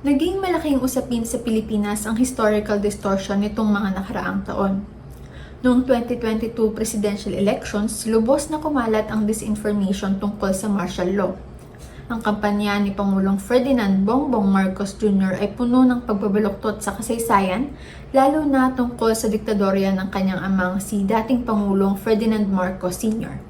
Naging malaking usapin sa Pilipinas ang historical distortion nitong mga nakaraang taon. Noong 2022 presidential elections, lubos na kumalat ang disinformation tungkol sa martial law. Ang kampanya ni Pangulong Ferdinand Bongbong Marcos Jr. ay puno ng pagbabaluktot sa kasaysayan, lalo na tungkol sa diktadorya ng kanyang amang si dating Pangulong Ferdinand Marcos Sr.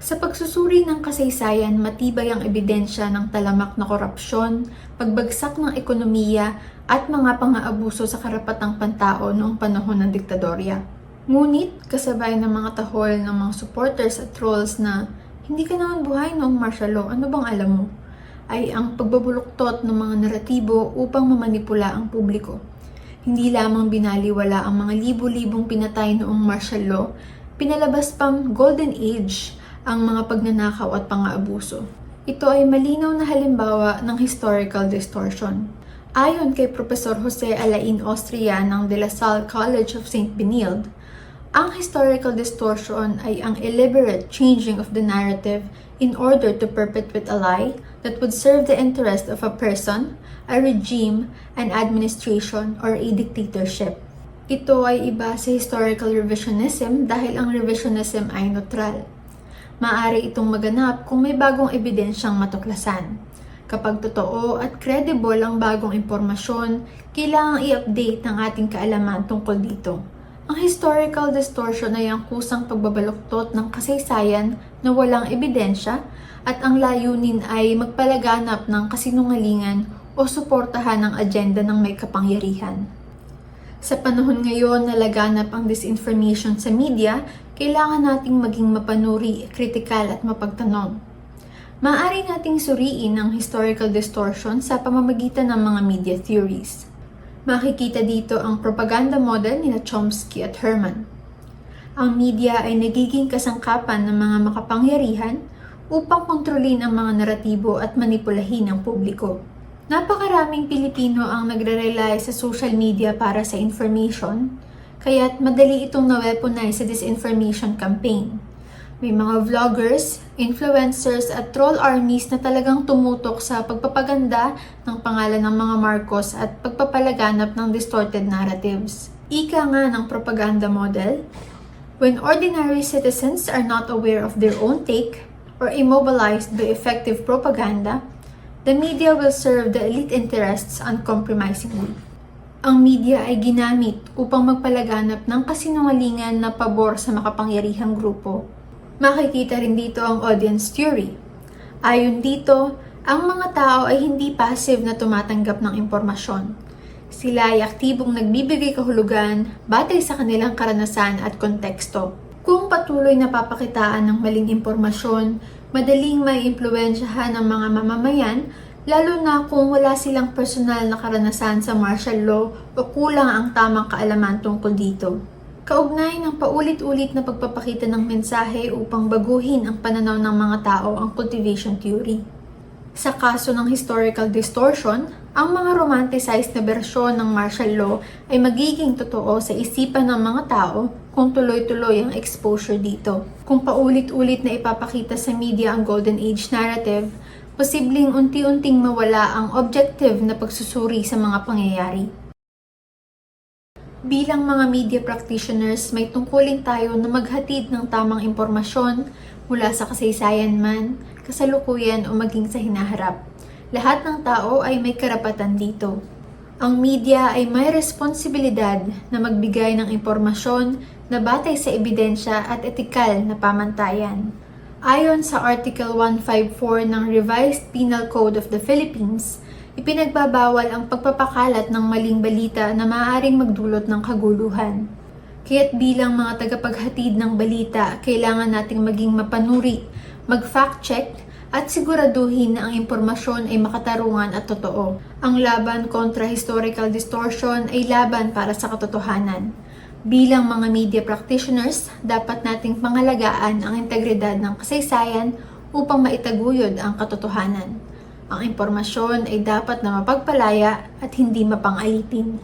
Sa pagsusuri ng kasaysayan, matibay ang ebidensya ng talamak na korupsyon, pagbagsak ng ekonomiya at mga pang-aabuso sa karapatang pantao noong panahon ng diktadorya. Ngunit, kasabay ng mga tahol ng mga supporters at trolls na hindi ka naman buhay noong martial law, ano bang alam mo? Ay ang pagbabuluktot ng mga naratibo upang mamanipula ang publiko. Hindi lamang binaliwala ang mga libo-libong pinatay noong martial law, pinalabas pang golden age ang mga pagnanakaw at pang-aabuso. Ito ay malinaw na halimbawa ng historical distortion. Ayon kay Profesor Jose Alain Austria ng De La Salle College of St. Benilde, ang historical distortion ay ang elaborate changing of the narrative in order to perpetuate a lie that would serve the interest of a person, a regime, an administration, or a dictatorship. Ito ay iba sa historical revisionism dahil ang revisionism ay neutral. Maaari itong maganap kung may bagong ebidensyang matuklasan. Kapag totoo at credible ang bagong impormasyon, kailangang i-update ang ating kaalaman tungkol dito. Ang historical distortion ay ang kusang pagbabaluktot ng kasaysayan na walang ebidensya at ang layunin ay magpalaganap ng kasinungalingan o suportahan ang agenda ng may kapangyarihan. Sa panahon ngayon na laganap ang disinformation sa media, kailangan nating maging mapanuri, kritikal at mapagtanong. Maaari nating suriin ang historical distortion sa pamamagitan ng mga media theories. Makikita dito ang propaganda model ni Chomsky at Herman. Ang media ay nagiging kasangkapan ng mga makapangyarihan upang kontrolin ang mga naratibo at manipulahin ang publiko. Napakaraming Pilipino ang nagre-rely sa social media para sa information, kaya't madali itong na-weaponize sa disinformation campaign. May mga vloggers, influencers at troll armies na talagang tumutok sa pagpapaganda ng pangalan ng mga Marcos at pagpapalaganap ng distorted narratives. Ika nga ng propaganda model, when ordinary citizens are not aware of their own take or immobilized by effective propaganda, the media will serve the elite interests uncompromisingly. Ang media ay ginamit upang magpalaganap ng kasinungalingan na pabor sa makapangyarihang grupo. Makikita rin dito ang audience theory. Ayon dito, ang mga tao ay hindi passive na tumatanggap ng impormasyon. Sila ay aktibong nagbibigay kahulugan batay sa kanilang karanasan at konteksto. Kung patuloy na papakitaan ng maling impormasyon, madaling may impluensyahan ng mga mamamayan, lalo na kung wala silang personal na karanasan sa martial law o kulang ang tamang kaalaman tungkol dito. Kaugnay ng paulit-ulit na pagpapakita ng mensahe upang baguhin ang pananaw ng mga tao ang cultivation theory. Sa kaso ng historical distortion, ang mga romanticized na bersyon ng martial law ay magiging totoo sa isipan ng mga tao kung tuloy-tuloy ang exposure dito. Kung paulit-ulit na ipapakita sa media ang Golden Age narrative, posibleng unti-unting mawala ang objective na pagsusuri sa mga pangyayari. Bilang mga media practitioners, may tungkulin tayo na maghatid ng tamang impormasyon mula sa kasaysayan man, kasalukuyan o maging sa hinaharap. Lahat ng tao ay may karapatan dito. Ang media ay may responsibilidad na magbigay ng impormasyon na batay sa ebidensya at etikal na pamantayan. Ayon sa Article 154 ng Revised Penal Code of the Philippines, ipinagbabawal ang pagpapakalat ng maling balita na maaaring magdulot ng kaguluhan. Kaya't bilang mga tagapaghatid ng balita, kailangan nating maging mapanuri, mag-fact check, at siguraduhin na ang impormasyon ay makatarungan at totoo. Ang laban kontra historical distortion ay laban para sa katotohanan. Bilang mga media practitioners, dapat nating pangalagaan ang integridad ng kasaysayan upang maitaguyod ang katotohanan. Ang impormasyon ay dapat na mapagpalaya at hindi mapang-alipin.